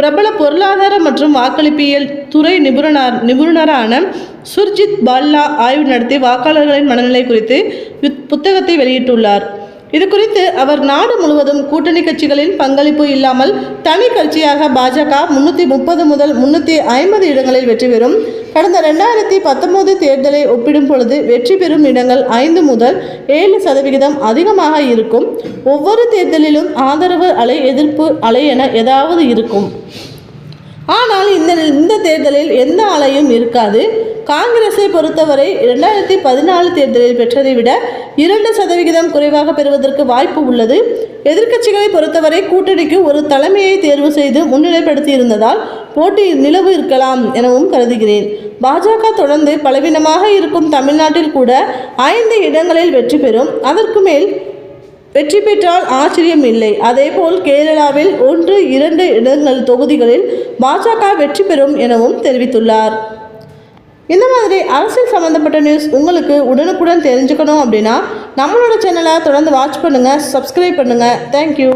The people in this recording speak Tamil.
பிரபல பொருளாதார மற்றும் வாக்களிப்பியல் துறை நிபுணர் நிபுணரான சுர்ஜித் பால்லா ஆய்வு நடத்தி வாக்காளர்களின் மனநிலை குறித்து புத்தகத்தை வெளியிட்டுள்ளார். இது குறித்து அவர் நாடு முழுவதும் கூட்டணி கட்சிகளின் பங்களிப்பு இல்லாமல் தனி கட்சியாக பாஜக முன்னூற்றி முப்பது முதல் முன்னூற்றி ஐம்பது இடங்களில் வெற்றி பெறும் கடந்த ரெண்டாயிரத்தி பத்தொன்பது தேர்தலை ஒப்பிடும் பொழுது வெற்றி பெறும் இடங்கள் ஐந்து முதல் ஏழு சதவிகிதம் அதிகமாக இருக்கும். ஒவ்வொரு தேர்தலிலும் ஆதரவு அலை எதிர்ப்பு அலை என ஏதாவது இருக்கும். ஆனால் இந்த இந்த தேர்தலில் எந்த அலையும் இருக்காது. காங்கிரஸை பொறுத்தவரை இரண்டாயிரத்தி பதினாலு தேர்தலில் பெற்றதை விட இரண்டு சதவிகிதம் குறைவாக பெறுவதற்கு வாய்ப்பு உள்ளது. எதிர்க்கட்சிகளை பொறுத்தவரை கூட்டணிக்கு ஒரு தலைமையை தேர்வு செய்து முன்னிலைப்படுத்தி இருந்ததால் போட்டி நிலவு இருக்கலாம் எனவும் கருதுகிறேன். பாஜக தொடர்ந்து பலவீனமாக இருக்கும் தமிழ்நாட்டில் கூட ஐந்து இடங்களில் வெற்றி பெறும். அதற்கு மேல் வெற்றி பெற்றால் ஆச்சரியம் இல்லை. அதேபோல் கேரளாவில் ஒன்று இரண்டு இடங்கள் தொகுதிகளில் பாஜக வெற்றி பெறும் எனவும் தெரிவித்துள்ளார். இந்த மாதிரி அரசியல் சம்மந்தப்பட்ட நியூஸ் உங்களுக்கு உடனுக்குடன் தெரிஞ்சுக்கணும் அப்படின்னா நம்மளோட சேனலை தொடர்ந்து வாட்ச் பண்ணுங்கள் சப்ஸ்கிரைப் பண்ணுங்கள் தேங்க்யூ